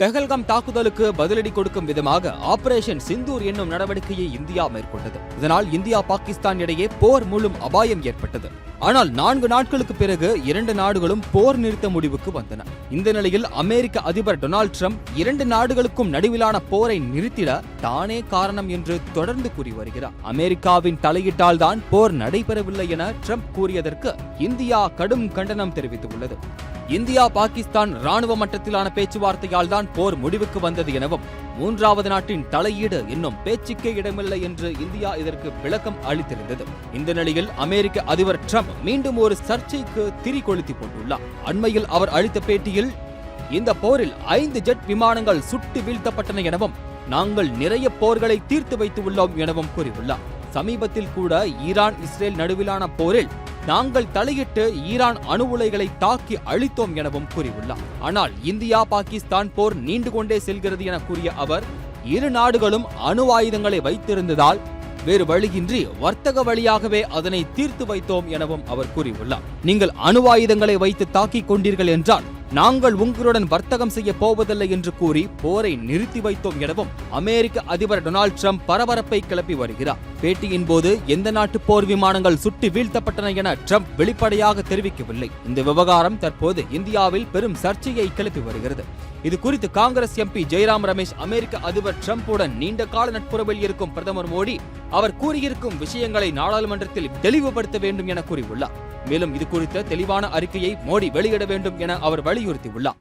பெஹல்காம் தாக்குதலுக்கு பதிலடி கொடுக்கும் விதமாக ஆபரேஷன் சிந்தூர் என்னும் நடவடிக்கையை இந்தியா மேற்கொண்டது. இதனால் இந்தியா பாகிஸ்தான் இடையே போர் மூலம் அபாயம் ஏற்பட்டது. ஆனால் நான்கு நாட்களுக்கு பிறகு இரண்டு நாடுகளும் போர் நிறுத்த முடிவுக்கு வந்தன. இந்த நிலையில் அமெரிக்க அதிபர் டொனால்ட் ட்ரம்ப் இரண்டு நாடுகளுக்கும் நடுவிலான போரை நிறுத்திட தானே காரணம் என்று தொடர்ந்து கூறி வருகிறார். அமெரிக்காவின் தலையிட்டால்தான் போர் நடைபெறவில்லை என ட்ரம்ப் கூறியதற்கு இந்தியா கடும் கண்டனம் தெரிவித்துள்ளது. இந்தியா பாகிஸ்தான் ராணுவ மட்டத்திலான பேச்சுவார்த்தையால் தான் போர் முடிவுக்கு வந்தது எனவும் மூன்றாவது நாட்டின் தலையீடு இன்னும் பேச்சுக்கே இடமில்லை என்று இந்தியா இதற்கு விளக்கம் அளித்திருந்தது. இந்த நிலையில் அமெரிக்க அதிபர் ட்ரம்ப் மீண்டும் ஒரு சர்ச்சைக்கு திரி கொளுத்தி போட்டுள்ளார். அண்மையில் அவர் அளித்த பேட்டியில் இந்த போரில் ஐந்து ஜெட் விமானங்கள் சுட்டு வீழ்த்தப்பட்டன எனவும் நாங்கள் நிறைய போர்களை தீர்த்து வைத்து உள்ளோம் எனவும் கூறியுள்ளார். சமீபத்தில் கூட ஈரான் இஸ்ரேல் நடுவிலான போரில் நாங்கள் தலையிட்டு ஈரான் அணு உலைகளை தாக்கி அழித்தோம் எனவும் கூறியுள்ளார். ஆனால் இந்தியா பாகிஸ்தான் போர் நீண்டு கொண்டே செல்கிறது என கூறிய அவர் இரு நாடுகளும் அணு ஆயுதங்களை வைத்திருந்ததால் வேறு வழியின்றி வர்த்தக வழியாகவே அதனை தீர்த்து வைத்தோம் எனவும் அவர் கூறியுள்ளார். நீங்கள் அணு ஆயுதங்களை வைத்து தாக்கிக் கொண்டீர்கள் என்றால் நாங்கள் உங்களுடன் வர்த்தகம் செய்ய போவதில்லை என்று கூறி போரை நிறுத்தி வைத்தோம் எனவும் அமெரிக்க அதிபர் டொனால்ட் ட்ரம்ப் பரபரப்பை கிளப்பி வருகிறார். பேட்டியின் போது எந்த நாட்டு போர் விமானங்கள் சுட்டு வீழ்த்தப்பட்டன என ட்ரம்ப் வெளிப்படையாக தெரிவிக்கவில்லை. இந்த விவகாரம் தற்போது இந்தியாவில் பெரும் சர்ச்சையை கிளப்பி வருகிறது. இது குறித்து காங்கிரஸ் எம்பி ஜெயராம் ரமேஷ் அமெரிக்க அதிபர் ட்ரம்புடன் நீண்ட கால நட்புறவில் இருக்கும் பிரதமர் மோடி அவர் கூறியிருக்கும் விஷயங்களை நாடாளுமன்றத்தில் தெளிவுபடுத்த வேண்டும் என கூறியுள்ளார். மேலும் இது குறித்த தெளிவான அறிக்கையை மோடி வெளியிட வேண்டும் என அவர் வலியுறுத்தியுள்ளார்.